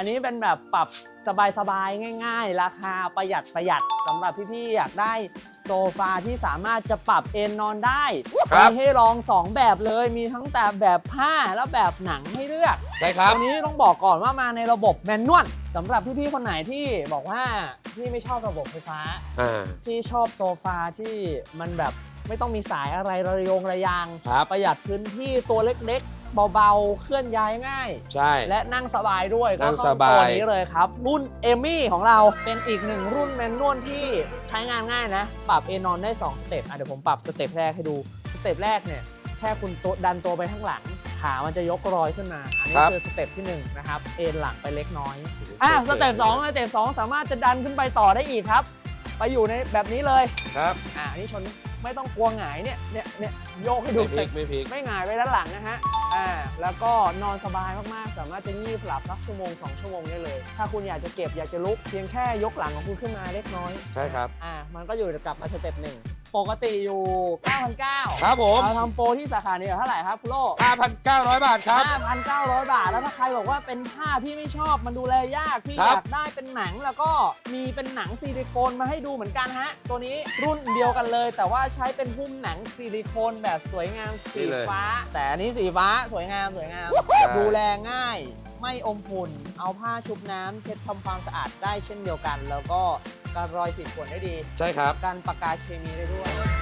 อันนี้เป็นแบบปรับสบายๆ ง่าย ๆ ราคาประหยัดประหยัดสำหรับพี่ๆ อยากได้โซฟาที่สามารถจะปรับเอนนอนได้ครับ มีให้ลอง2แบบเลยมีทั้งแต่แบบผ้าและแบบหนังให้เลือก ใช่ครับ ตัวนี้ต้องบอกก่อนว่ามาในระบบแมนนวลสำหรับพี่ๆ คนไหนที่บอกว่าพี่ไม่ชอบระบบไฟฟ้า อ่าที่ชอบโซฟาที่มันแบบไม่ต้องมีสายอะไรระยงระยาง ครับ ประหยัดพื้นที่ตัวเล็กๆ เบาๆ เคลื่อนย้ายง่าย ใช่ และนั่งสบายด้วยนั่งก็สต้องบาย ตัวนี้เลยครับ รุ่นเอมี่ของเราเป็นอีกหนึ่งรุ่นแมนนวลที่ใช้งานง่ายนะ ปรับเอนอนได้ 2 สเต็ปอะเดี๋ยวผมปรับสเต็ปแรกให้ดูสเต็ปแรกเนี่ยแค่คุณตัวดันตัวไปข้างหลัง ขามันจะยกรอยขึ้นมา อันนี้ครับ คือสเต็ปที่หนึ่งนะครับเอนหลังไปเล็กน้อย อะสเต็ปสองสเต็ปสองสามารถจะดันขึ้นไปต่อได้อีกครับ ไปอยู่ในแบบนี้เลย ครับ อะอันนี้ชน ไม่ต้องกลัวหงายเนี่ยเนี่ยเนี่ยโยกให้ดูไม่พลิกไม่พลิก ไม่หงายไปด้านหลังนะฮะอ่าแล้วก็นอนสบายมากๆ สามารถจะงีบหลับสักชั่วโมง 2 ชั่วโมงได้เลย ถ้าคุณอยากจะเก็บอยากจะลุกเพียงแค่ยกหลังของคุณขึ้นมาเล็กน้อยใช่ครับ อ่ามันก็อยู่กับสเต็ปหนึ่ง ปกติอยู่ 9,900ครับผม เราทำโปรที่สาขาเนี่ยเท่าไหร่ครับคุณโล5,900 บาทครับ 5,900 บาท แล้วถ้าใครบอกว่าเป็นผ้าพี่ไม่ชอบมันดูแลยาก พี่ครัอบ ยากได้เป็นหนังแล้วก็มีเป็นหนังซิลิโคนมาให้ดูเหมือนกันฮะ ตัวนี้รุ่นเดียวกันเลย แต่ว่าใช้เป็นหุ้มหนังซิลิโคนแบบสวยงามสีนี่เลยฟ้า แต่อันนี้สีฟ้าสวยงามสวยงาม ดูแลง่าย ไม่อมฝุ่น เอาผ้าชุบน้ำเช็ดทำความสะอาดได้เช่นเดียวกัน แล้วก็ การรอยขีดข่วนได้ดี ใช่ครับ การปากกาเคมีได้ด้วย